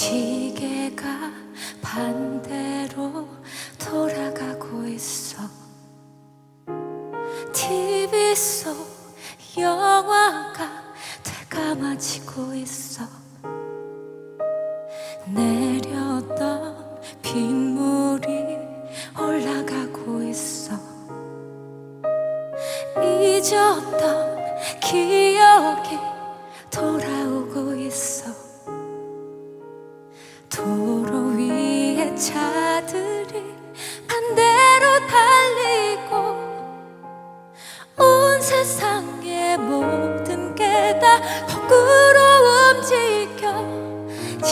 시계가 반대로 돌아가고 있어. TV 속 영화가 되감아지고 있어. 내렸던 빗물이 올라가고 있어. 잊었던 기억이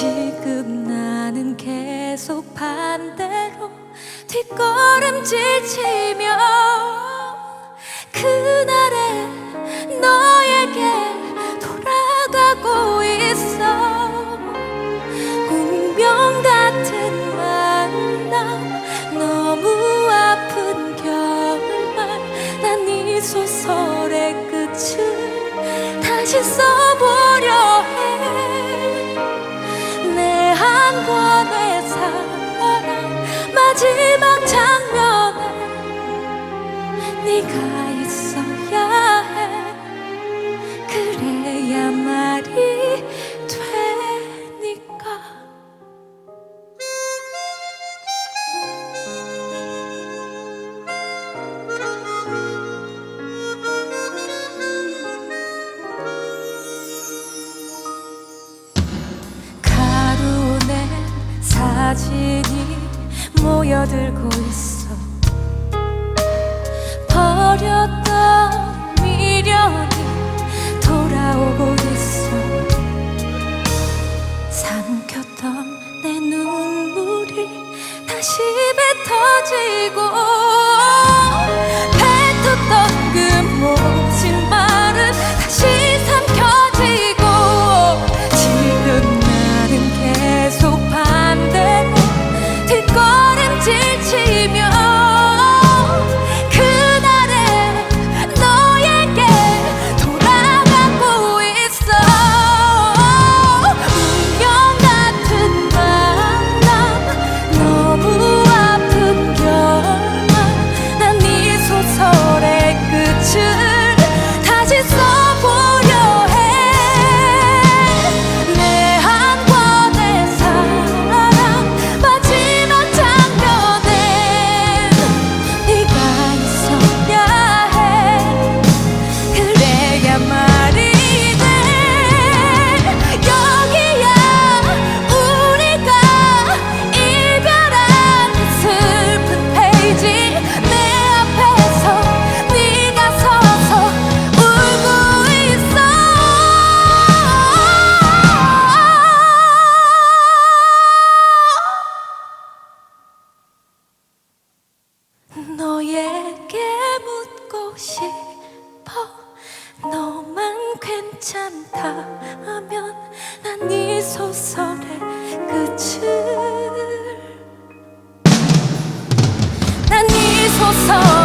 지금 나는 계속 반대로 뒷걸음 지치며 그날의 마지막 장면에 네가 모여들고 있어. 버렸다 너에게 묻고 싶어. 너만 괜찮다 하면 난 이 소설의 끝을. 난 이 소설.